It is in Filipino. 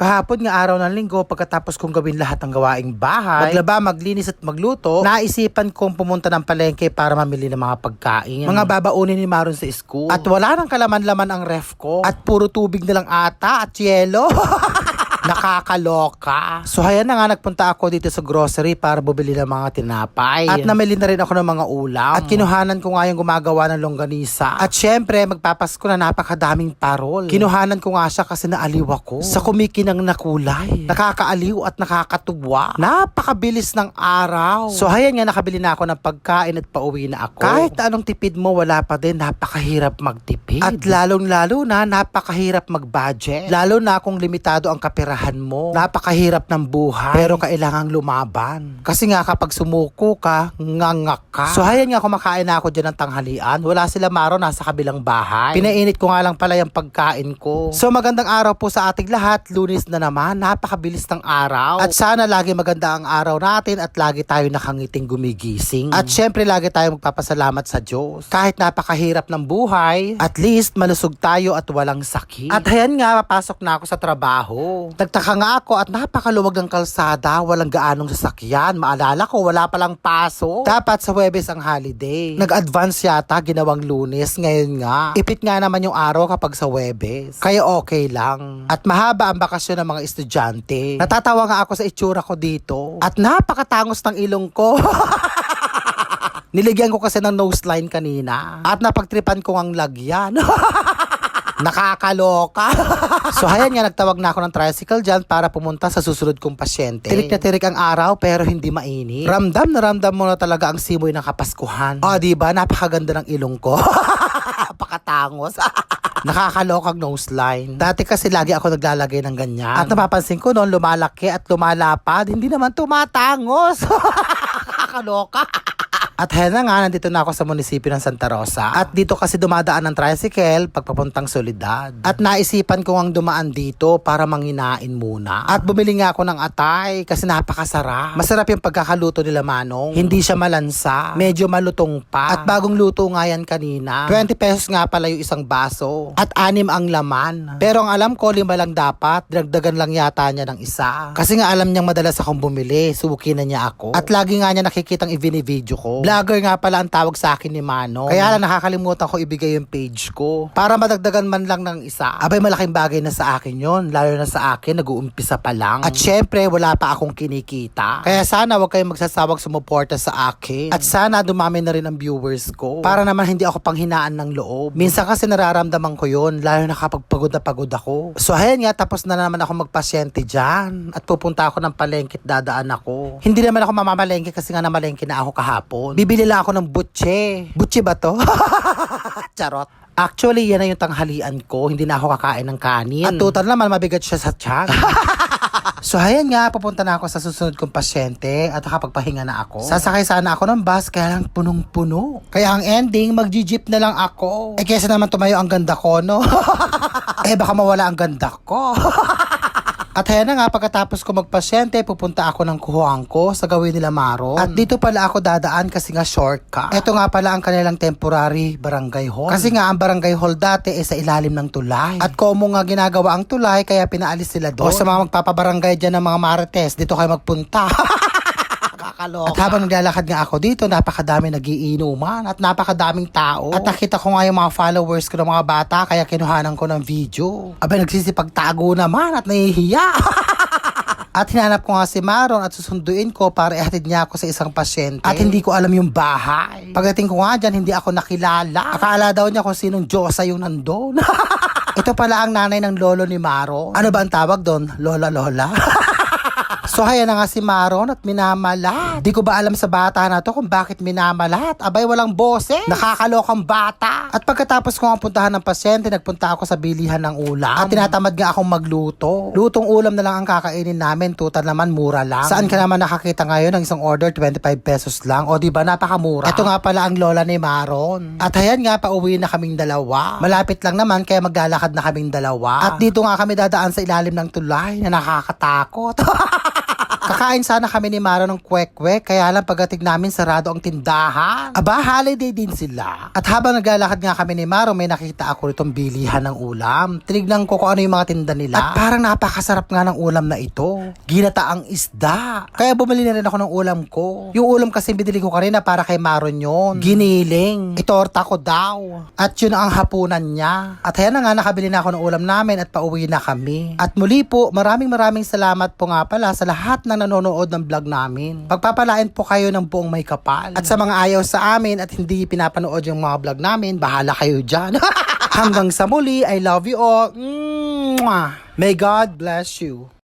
Kahapon nga araw ng linggo, pagkatapos kong gawin lahat ng gawaing bahay, maglaba, maglinis at magluto, naisipan kong pumunta ng palengke para mamili ng mga pagkain. Mga babaunin ni Maron sa school. At wala nang kalaman-laman ang ref ko. At puro tubig na lang ata at yelo. Nakakaloka. So hayan na nga nagpunta ako dito sa grocery para bumili ng mga tinapay. At namili na rin ako ng mga ulam. At kinuhanan ko nga yung gumagawa ng longganisa. At syempre, magpapasko na napakadaming parol. Kinuhanan ko nga siya kasi naaliw ako. Sa kumikinang na kulay. Nakakaaliw at nakakatuwa. Napakabilis ng araw. So hayan nga nakabili na ako ng pagkain at pauwi na ako. Kahit anong tipid mo, wala pa din. Napakahirap magtipid. At lalong-lalo na, napakahirap mag-budget. Lalo na kung limitado ang kaperahan mo. Napakahirap ng buhay. Pero kailangang lumaban. Kasi nga kapag sumuko ka, ngangak ka. So hayan nga kumakain na ako dyan ng tanghalian. Wala sila Maro, nasa kabilang bahay. Pinainit ko nga lang pala yung pagkain ko. So magandang araw po sa ating lahat. Lunes na naman. Napakabilis ng araw. At sana lagi maganda ang araw natin at lagi tayo nakangiting gumigising. At syempre lagi tayo magpapasalamat sa Diyos. Kahit napakahirap ng buhay, at least malusog tayo at walang sakit. At ayan nga, papasok na ako sa trabaho. Nagtaka nga ako at napakaluwag ng kalsada, walang gaanong sasakyan. Maalala ko, wala palang paso. Dapat sa Webes ang holiday. Nag-advance yata, ginawang lunes. Ngayon nga, ipit nga naman yung araw kapag sa Webes. Kaya okay lang. At mahaba ang bakasyon ng mga estudyante. Natatawa nga ako sa itsura ko dito. At napakatangos ng ilong ko. Niligyan ko kasi ng nose line kanina. At napagtripan ko ang lagyan. Nakakaloka. so hayan nga, nagtawag na ako ng tricycle dyan para pumunta sa susunod kong pasyente. Tirik na tirik ang araw pero hindi mainit. Ramdam na ramdam mo na talaga ang simoy ng kapaskuhan. O, di ba? Napakaganda ng ilong ko. Napakatangos. Nakakalokang nose line. Dati kasi lagi ako naglalagay ng ganyan. At napapansin ko noon, lumalaki at lumalapad. Hindi naman tumatangos. Nakakaloka. At hen na nga, nandito na ako sa munisipyo ng Santa Rosa. At dito kasi dumadaan ng tricycle pagpapuntang Solidad. At naisipan ko ang dumaan dito para manginain muna. At bumili nga ako ng atay kasi napakasarap. Masarap yung pagkakaluto nila Manong. Hindi siya malansa. Medyo malutong pa. At bagong luto nga yan kanina. 20 pesos nga pala yung isang baso. At anim ang laman. Pero ang alam ko, lima lang dapat. Dragdagan lang yata niya ng isa. Kasi nga alam niyang madalas akong bumili. Subukin na niya ako. At lagi nga niya nakikitang i-video ko. Vlogger nga pala ang tawag sa akin ni Mano. Kaya lang nakakalimutan ko ibigay yung page ko. Para madagdagan man lang ng isa. Abay malaking bagay na sa akin yon Lalo na sa akin, nag-uumpisa pa lang. At syempre, wala pa akong kinikita. Kaya sana wag kayong magsasawag sumuporta sa akin. At sana dumami na rin ang viewers ko. Para naman hindi ako panghinaan ng loob. Minsan kasi nararamdaman ko yon Lalo na kapag pagod na pagod ako. So ayan nga, tapos na naman ako magpasyente dyan. At pupunta ako ng palengke at dadaan ako. Hindi naman ako mamamalengke kasi nga namalengke na ako kahapon. Bibili lang ako ng butche. Butche ba to? Charot. Actually, yan na yung tanghalian ko. Hindi na ako kakain ng kanin. At total naman, mabigat siya sa tiyan. so, ayan nga, pupunta na ako sa susunod kong pasyente at nakapagpahinga na ako. Sasakay sana ako ng bus, kaya lang punong-puno. Kaya ang ending, mag-jeep na lang ako. Eh, kesa naman tumayo ang ganda ko, no? eh, baka mawala ang ganda ko. At ayan na nga, pagkatapos ko magpasyente, pupunta ako ng kuhuang ko sa gawin nila Maron. At dito pala ako dadaan kasi nga shortcut. Ito nga pala ang kanilang temporary barangay hall. Kasi nga ang barangay hall dati ay sa ilalim ng tulay. At komo nga ginagawa ang tulay, kaya pinaalis sila doon. O sa mga magpapabarangay dyan ng mga marites, dito kayo magpunta. Kakaloka. At habang naglalakad nga ako dito, napakadami nagiinuman at napakadaming tao. At nakita ko nga yung mga followers ko ng mga bata, kaya kinuhanan ko ng video. Abay, nagsisipagtago naman at nahihiya. At hinanap ko nga si Maron at susunduin ko para ihatid niya ako sa isang pasyente. At hindi ko alam yung bahay. Pagdating ko nga dyan, hindi ako nakilala. Akala daw niya kung sinong Diyosa yung nandun. Ito pala ang nanay ng lolo ni Maron. Ano ba ang tawag doon? Lola-lola? So haya na nga si Maron at minamalat. Di ko ba alam sa bata na to kung bakit minamalat? Abay walang boses. Nakakalokang bata. At pagkatapos ko ang puntahan ng pasyente, nagpunta ako sa bilihan ng ulam. At tinatamad nga akong magluto. Lutong ulam na lang ang kakainin namin. Total naman mura lang. Saan ka naman nakakita ngayon ng isang order 25 pesos lang? O di ba napakamura? Ito nga pala ang lola ni Maron. At ayan nga pauwi na kaming dalawa. Malapit lang naman kaya maglalakad na kaming dalawa. At dito nga kami dadaan sa ilalim ng tulay na nakakatakot. Kakain sana kami ni Mara ng kwek-kwek, kaya lang pagdating namin sarado ang tindahan. Aba, holiday din sila. At habang naglalakad nga kami ni Maro, may nakita ako itong bilihan ng ulam. Tinignan ko kung ano yung mga tinda nila. At parang napakasarap nga ng ulam na ito. Ginataang isda. Kaya bumili na rin ako ng ulam ko. Yung ulam kasi binili ko kanina para kay Maron yun. Giniling. Itorta ko daw. At yun ang hapunan niya. At ayan na nga, nakabili na ako ng ulam namin at pauwi na kami. At muli po, maraming maraming salamat po nga pala sa lahat ng nanonood ng vlog namin. Pagpapalain po kayo ng buong may kapal. At sa mga ayaw sa amin at hindi pinapanood yung mga vlog namin, bahala kayo dyan. Hanggang sa muli, I love you all. Mwah! May God bless you.